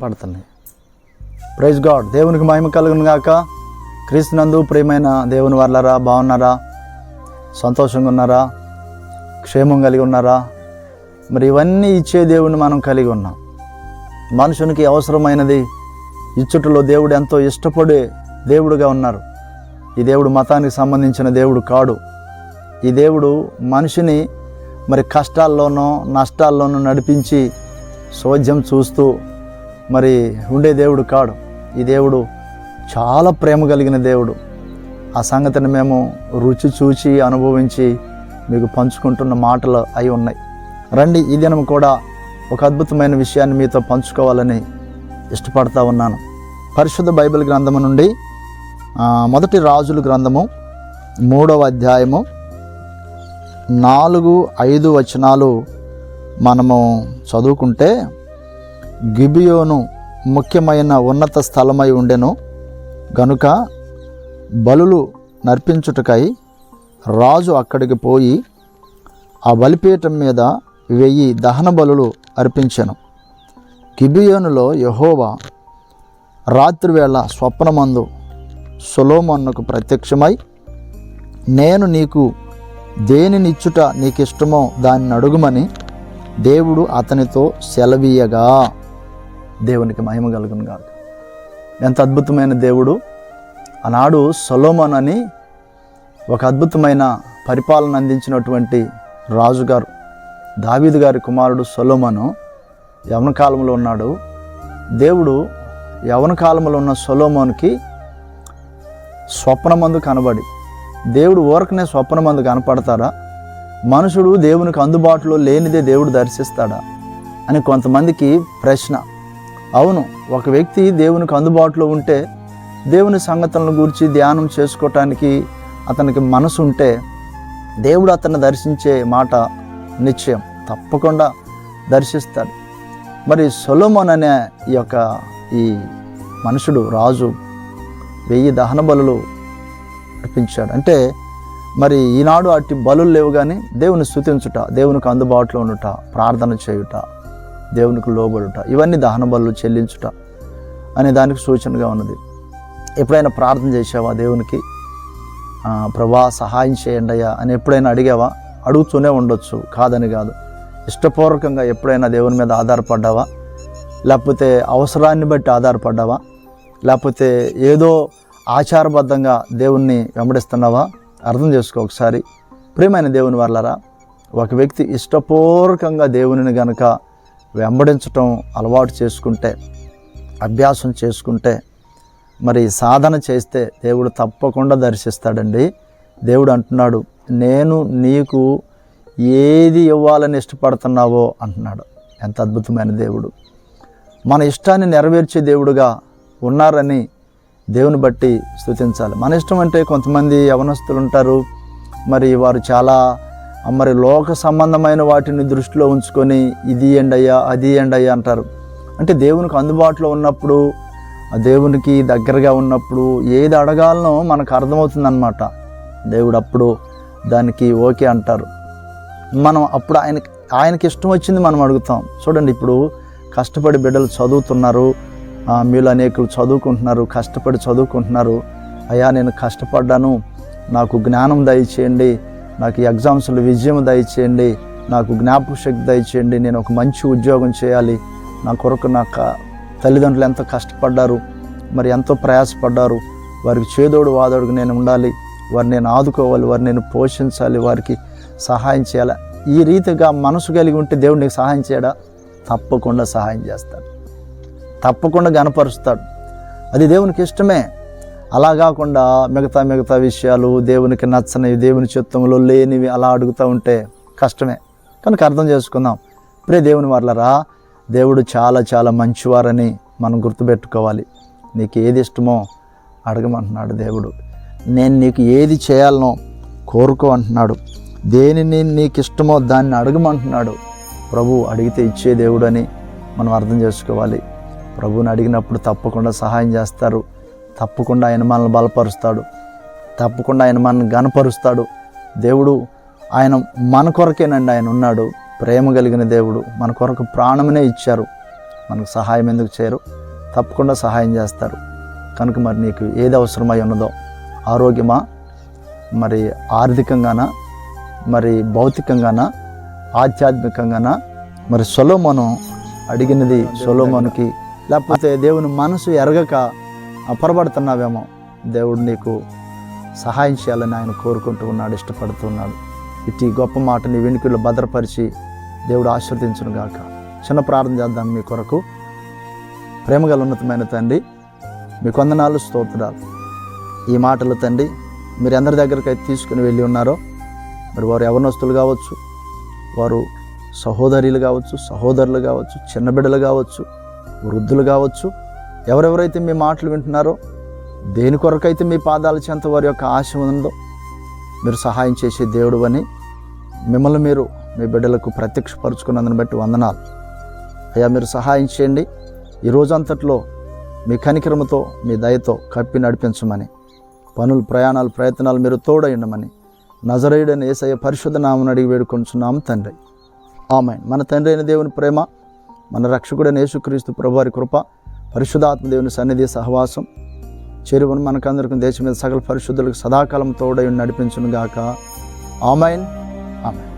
కనపడుతున్నాయి praise God దేవునికి మహిమ కలుగును గాక. క్రీస్తునందు ప్రియమైన దేవుని వర్లరా బాగున్నారా? సంతోషంగా ఉన్నారా? క్షేమం కలిగి ఉన్నారా? మరి ఇవన్నీ ఇచ్చే దేవుని మనం కలిగి ఉన్నాం. మనుషునికి అవసరమైనది ఇచ్చుటలో దేవుడు ఎంతో ఇష్టపడే దేవుడుగా ఉన్నారు. ఈ దేవుడు మతానికి సంబంధించిన దేవుడు కాడు. ఈ దేవుడు మనిషిని మరి కష్టాల్లోనో నష్టాల్లోనో నడిపించి సోద్యం చూస్తూ మరి ఉండే దేవుడు కాడు. ఈ దేవుడు చాలా ప్రేమ కలిగిన దేవుడు. ఆ సంగతిని మేము రుచి చూచి అనుభవించి మీకు పంచుకుంటున్న మాటలు అయి ఉన్నాయి. రండి ఈ దినం కూడా ఒక అద్భుతమైన విషయాన్ని మీతో పంచుకోవాలని ఇష్టపడతా ఉన్నాను. పరిశుద్ధ బైబిల్ గ్రంథము నుండి మొదటి రాజుల గ్రంథము మూడవ అధ్యాయము నాలుగు ఐదు వచనాలు మనము చదువుకుంటే గిబియోను ముఖ్యమైన ఉన్నత స్థలమై ఉండెను. గనుక బలులు నర్పించుటకై రాజు అక్కడికి పోయి ఆ బలిపీఠం మీద వెయ్యి దహన బలులు అర్పించెను. గిబియోనులో యహోవా రాత్రివేళ స్వప్నమందు సొలోమోనుకు ప్రత్యక్షమై నేను నీకు దేనినిచ్చుట నీకిష్టమో దాన్ని అడుగుమని దేవుడు అతనితో సెలవీయగా. దేవునికి మహిమ కలుగును కాదు ఎంత అద్భుతమైన దేవుడు. ఆనాడు సొలోమన్ అని ఒక అద్భుతమైన పరిపాలన అందించినటువంటి రాజుగారు దావీదు గారి కుమారుడు సొలోమను యవన కాలంలో ఉన్నాడు. దేవుడు యవన కాలంలో ఉన్న సొలోమోన్కి స్వప్నమందు కనబడి దేవుడు ఊరకనే స్వప్నమందు కనపడతాడా? మనుషుడు దేవునికి అందుబాటులో లేనిదే దేవుడు దర్శిస్తాడా? అని కొంతమందికి ప్రశ్న. అవును ఒక వ్యక్తి దేవునికి అందుబాటులో ఉంటే దేవుని సంగతులను గురించి ధ్యానం చేసుకోవటానికి అతనికి మనసు ఉంటే దేవుడు అతన్ని దర్శించే మాట నిశ్చయం. తప్పకుండా దర్శిస్తాడు. మరి సొలోమోన్ అనే ఈ యొక్క ఈ మనుషుడు రాజు వెయ్యి దహన బలులు అర్పించాడు. అంటే మరి ఈనాడు అట్టి బలులు లేవు కానీ దేవుని స్థుతించుట దేవునికి అందుబాటులో ఉండుట ప్రార్థన చేయుట దేవునికి లోబడుట ఇవన్నీ దహన బలు చెల్లించుట అనే దానికి సూచనగా ఉన్నది. ఎప్పుడైనా ప్రార్థన చేసావా దేవునికి? ప్రభా సహాయం చేయండి అయ్యా అని ఎప్పుడైనా అడిగావా? అడుగుతూనే ఉండొచ్చు కాదని కాదు. ఇష్టపూర్వకంగా ఎప్పుడైనా దేవుని మీద ఆధారపడ్డావా? లేకపోతే అవసరాన్ని బట్టి ఆధారపడ్డావా? లేకపోతే ఏదో ఆచారబద్ధంగా దేవుణ్ణి వెంబడిస్తున్నావా? అర్థం చేసుకో ఒకసారి. ప్రియమైన దేవుని వల్లరా ఒక వ్యక్తి ఇష్టపూర్వకంగా దేవునిని గనక వెంబడించటం అలవాటు చేసుకుంటే అభ్యాసం చేసుకుంటే మరి సాధన చేస్తే దేవుడు తప్పకుండా దర్శిస్తాడండి. దేవుడు అంటున్నాడు నేను నీకు ఏది ఇవ్వాలని ఇష్టపడుతున్నావో అంటున్నాడు. ఎంత అద్భుతమైన దేవుడు. మన ఇష్టాన్ని నెరవేర్చే దేవుడుగా ఉన్నారని దేవుని బట్టి స్థుతించాలి మన ఇష్టం అంటే కొంతమంది యవనస్తులు ఉంటారు. మరి వారు చాలా మరి లోక సంబంధమైన వాటిని దృష్టిలో ఉంచుకొని ఇది ఎండయ్యా అది ఎండయ్యా అంటారు. అంటే దేవునికి అందుబాటులో ఉన్నప్పుడు ఆ దేవునికి దగ్గరగా ఉన్నప్పుడు ఏది అడగాలనో మనకు అర్థమవుతుందన్నమాట. దేవుడు అప్పుడు దానికి ఓకే అంటారు. మనం అప్పుడు ఆయనకి ఆయనకి ఇష్టం వచ్చింది మనం అడుగుతాం. చూడండి ఇప్పుడు కష్టపడి బిడ్డలు చదువుతున్నారు. మీరు మీలో అనేకులు చదువుకుంటున్నారు కష్టపడి చదువుకుంటున్నారు. అయ్యా నేను కష్టపడ్డాను. నాకు జ్ఞానం దయచేయండి. నాకు ఈ ఎగ్జామ్స్లో విజయం దయచేయండి నాకు జ్ఞాపక శక్తి దయచేయండి నేను ఒక మంచి ఉద్యోగం చేయాలి. నా కొరకు నా తల్లిదండ్రులు ఎంతో కష్టపడ్డారు మరి ఎంతో ప్రయాసపడ్డారు. వారికి చేదోడు వాదోడుకు నేను ఉండాలి వారిని నేను ఆదుకోవాలి వారిని నేను పోషించాలి వారికి సహాయం చేయాలి. ఈ రీతిగా మనసు కలిగి ఉంటే దేవుడు నీకు సహాయం చేయడా? తప్పకుండా సహాయం చేస్తాడు. తప్పకుండా గనపరుస్తాడు అది దేవునికి ఇష్టమే. అలా కాకుండా మిగతా మిగతా విషయాలు దేవునికి నచ్చనివి దేవుని చిత్తంలో లేనివి అలా అడుగుతూ ఉంటే కష్టమే. కనుక అర్థం చేసుకుందాం. ప్రే దేవుని వాళ్ళరా దేవుడు చాలా చాలా మంచివారని మనం గుర్తుపెట్టుకోవాలి. నీకు ఏది ఇష్టమో అడగమంటున్నాడు దేవుడు. నేను నీకు ఏది చేయాలనో కోరుకో అంటున్నాడు. దేనిని నీకు ఇష్టమో దాన్ని అడగమంటున్నాడు. ప్రభు అడిగితే ఇచ్చే దేవుడు అని మనం అర్థం చేసుకోవాలి. ప్రభుని అడిగినప్పుడు తప్పకుండా సహాయం చేస్తారు. తప్పకుండా ఆయన మనల్ని బలపరుస్తాడు. తప్పకుండా ఆయన మనల్ని గనపరుస్తాడు దేవుడు ఆయన మన కొరకేనండి ఆయన ఉన్నాడు. ప్రేమ కలిగిన దేవుడు మన కొరకు ప్రాణమునే ఇచ్చారు. మనకు సహాయం ఎందుకు చేయరు? తప్పకుండా సహాయం చేస్తారు. కనుక మరి నీకు ఏది అవసరమై ఉన్నదో ఆరోగ్యమా? మరి ఆర్థికంగానా? మరి భౌతికంగానా? ఆధ్యాత్మికంగానా? మరి సొలోమోను అడిగినది సొలోమోనుకి లేకపోతే దేవుని మనసు ఎరగక అపరపడుతున్నావేమో దేవుడు నీకు సహాయం చేయాలని ఆయన కోరుకుంటూ ఉన్నాడు ఇష్టపడుతున్నాడు ఇటు ఈ గొప్ప మాటని వెనుకలు వెనుకల్లో భద్రపరిచి దేవుడు ఆశీర్దించును గాక. చిన్న ప్రార్థన చేద్దాం మీ కొరకు. ప్రేమగల ఉన్నతమైన తండ్రి మీ కొందనాలు స్తోత్రాలు. ఈ మాటలు తండ్రి మీరు అందరి దగ్గరికి అయితే తీసుకుని వెళ్ళి ఉన్నారో మరి వారు యవనస్తులు కావచ్చు వారు సహోదరులు కావచ్చు సహోదరులు కావచ్చు చిన్న బిడ్డలు కావచ్చు వృద్ధులు కావచ్చు ఎవరెవరైతే మీ మాటలు వింటున్నారో దేని కొరకైతే మీ పాదాల చెంత వారి యొక్క ఆశ ఉందో మీరు సహాయం చేసే దేవుడు అని మిమ్మల్ని మీరు మీ బిడ్డలకు ప్రత్యక్షపరుచుకున్నందుని బట్టి వందనాలు. అయ్యా మీరు సహాయం చేయండి. ఈ రోజంతట్లో మీ కనికరముతో మీ దయతో కప్పి నడిపించమని పనులు ప్రయాణాలు ప్రయత్నాలు మీరు తోడయ్యమని నజరేయుడని ఏసయ్య పరిశుద్ధ నామని అడిగి వేడుకొంచున్నాం తండ్రి. ఆమె మన తండ్రి అయిన దేవుని ప్రేమ మన రక్షకుడైన యేసుక్రీస్తు ప్రభువారి కృప పరిశుద్ధాత్మ దేవుని సన్నిధి సహవాసం. చెరువును మనకందరికి దేశం మీద సకల పరిశుద్ధులకు సదాకాలం తోడై నడిపించును గాక ఆమెన్. ఆమెన్.